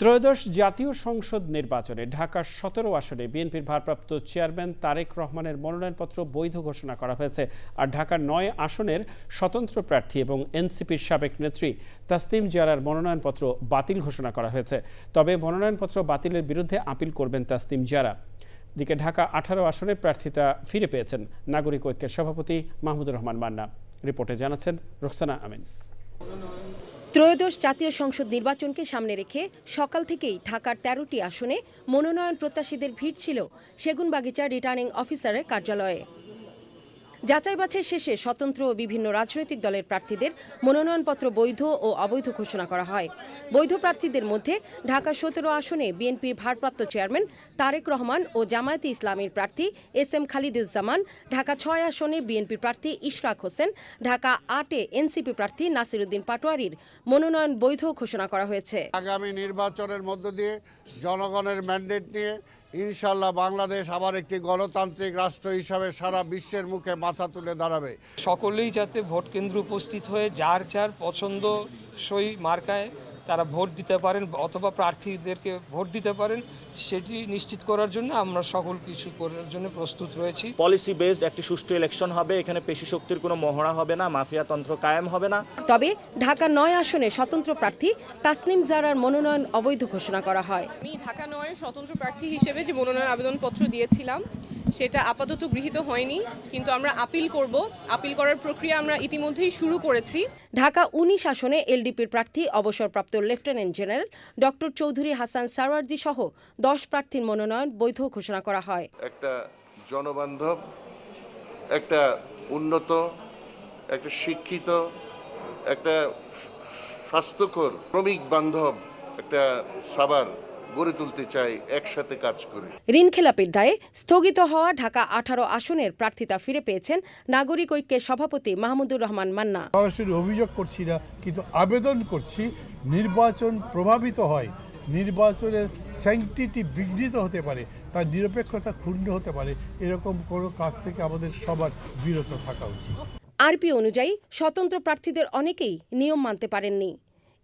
ত্রয়োদশ জাতীয় সংসদ নির্বাচনে ঢাকার সতেরো আসনে বিএনপির ভারপ্রাপ্ত চেয়ারম্যান তারেক রহমানের মনোনয়নপত্র বৈধ ঘোষণা করা হয়েছে। আর ঢাকার নয় আসনের স্বতন্ত্র প্রার্থী এবং এনসিপির সাবেক নেত্রী তাসনিম জিয়ারার মনোনয়নপত্র বাতিল ঘোষণা করা হয়েছে। তবে মনোনয়নপত্র বাতিলের বিরুদ্ধে আপিল করবেন তাসনিম জিয়ারা। দিকে ঢাকা আঠারো আসনে প্রার্থিতা ফিরে পেয়েছেন নাগরিক ঐক্যের সভাপতি মাহমুদুর রহমান মান্না। রিপোর্টে জানাচ্ছেন রোকসানা আমিন। ত্রয়োদশ জাতীয় সংসদ নির্বাচনকে সামনে রেখে সকাল থেকেই ঢাকার তেরোটি আসনে মনোনয়ন প্রত্যাশীদের ভিড় ছিল সেগুনবাগিচার রিটার্নিং অফিসারের কার্যালয়ে। যাচাই বাছাই শেষে স্বতন্ত্র ও বিভিন্ন রাজনৈতিক দলের প্রার্থীদের মনোনয়নপত্র বৈধ ও অবৈধ ঘোষণা করা হয়। বৈধ প্রার্থীদের মধ্যে ঢাকা সতেরো আসনে বিএনপির ভারপ্রাপ্ত চেয়ারম্যান তারেক রহমান ও জামায়াতে ইসলামীর প্রার্থী এস এম খালিদুজ্জামান, ঢাকা ছয় আসনে বিএনপি প্রার্থী ইশরাক হোসেন, ঢাকা আটে এনসিপি প্রার্থী নাসিরুদ্দিন পাটোয়ারির মনোনয়ন বৈধ ঘোষণা করা হয়েছে। আগামী নির্বাচনের মধ্য দিয়ে জনগণের ম্যান্ডেট নিয়ে ইনশাল্লাহ বাংলাদেশ আবার একটি গণতান্ত্রিক রাষ্ট্র হিসাবে সারা বিশ্বের মুখে মাথা তুলে দাঁড়াবে। সকলেই যাতে ভোট কেন্দ্র উপস্থিত হয়ে যার যার পছন্দসই মার্কায় তারা ভোট দিতে পারেন অথবা প্রার্থীদেরকে ভোট দিতে পারেন সেটি নিশ্চিত করার জন্য আমরা সকল কিছু করার জন্য প্রস্তুত রয়েছি। পলিসি বেসড একটি সুষ্ঠু ইলেকশন হবে এখানে পেশি শক্তির কোনো মহড়া হবে না মাফিয়াতন্ত্র কায়েম হবে না। তবে ঢাকা নয় আসনে স্বতন্ত্র প্রার্থী তাসনিম জারার মনোনয়ন অবৈধ ঘোষণা করা হয়। আমি ঢাকা নয়ের স্বতন্ত্র প্রার্থী হিসেবে যে মনোনয়ন আবেদনপত্র দিয়েছিলাম সেটা আপাতত গৃহীত হয়নি কিন্তু আমরা আপিল করব। আপিল করার প্রক্রিয়া আমরা ইতিমধ্যেই শুরু করেছি। ঢাকা উনিশ আসনে এলডিপির প্রার্থী অবসরপ্রাপ্ত lieutenant general doctor Chowdhury Hasan Sarwardi সহ দশ প্রার্থীর মনোনয়ন বৈধ ঘোষণা করা হয়। একটা জনবান্ধব একটা উন্নত একটা শিক্ষিত একটা স্বাস্থ্যকর শ্রমিক বান্ধব একটা সাবার গড়ে তুলতে চাই একসাথে কাজ করে। ঋণ খেলাপির দায়ে স্থগিত হওয়া ঢাকা আঠারো আসনের প্রার্থিতা ফিরে পেয়েছেন নাগরিক ঐক্যের সভাপতি মাহমুদুর রহমান মান্না। সরাসরি অভিযোগ করছি না কিন্তু আবেদন করছি নির্বাচন প্রভাবিত হয়। নির্বাচনের স্যাংটিটি বিঘ্নিত হতে পারে তার নিরপেক্ষতা ক্ষুণ্ণ হতে পারে এরকম কোনো কাজ থেকে আমাদের সবার বিরত থাকা উচিত। আরপি অনুযায়ী স্বতন্ত্র প্রার্থীদের অনেকেই নিয়ম মানতে পারেননি।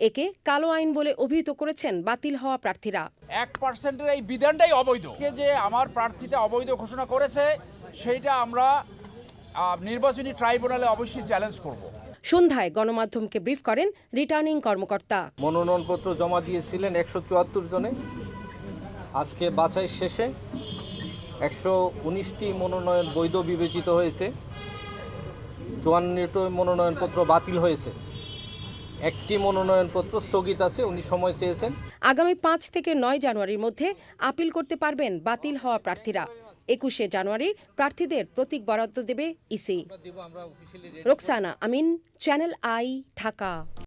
একে কালো আইন বলে অভিহিত করেছেন বাতিল হওয়া প্রার্থীরা। এক পার্সেন্টের এই বিধানটাই অবৈধ। কে যে আমার প্রার্থীতা অবৈধ ঘোষণা করেছে সেইটা আমরা নির্বাচনী ট্রাইব্যুনালে অবশ্যই চ্যালেঞ্জ করব। সন্ধ্যায় গণমাধ্যমকে ব্রিফ করেন রিটার্নিং কর্মকর্তা। মনোনয়নপত্র জমা দিয়েছিলেন একশো চুয়াত্তর জনে। আজকে বাছাই শেষে একশো উনিশটি মনোনয়ন বৈধ বিবেচিত হয়েছে। চুয়ান্নটি মনোনয়নপত্র বাতিল হয়েছে। একটি মনোনয়নপত্র স্থগিত আছে উনি সময় চেয়েছেন। আগামী পাঁচ থেকে নয় জানুয়ারির মধ্যে আপিল করতে পারবেন বাতিল হওয়া প্রার্থীরা। একুশে জানুয়ারি প্রার্থীদের প্রতীক বরাদ্দ দেবে EC. Roksana Amin Channel I Dhaka.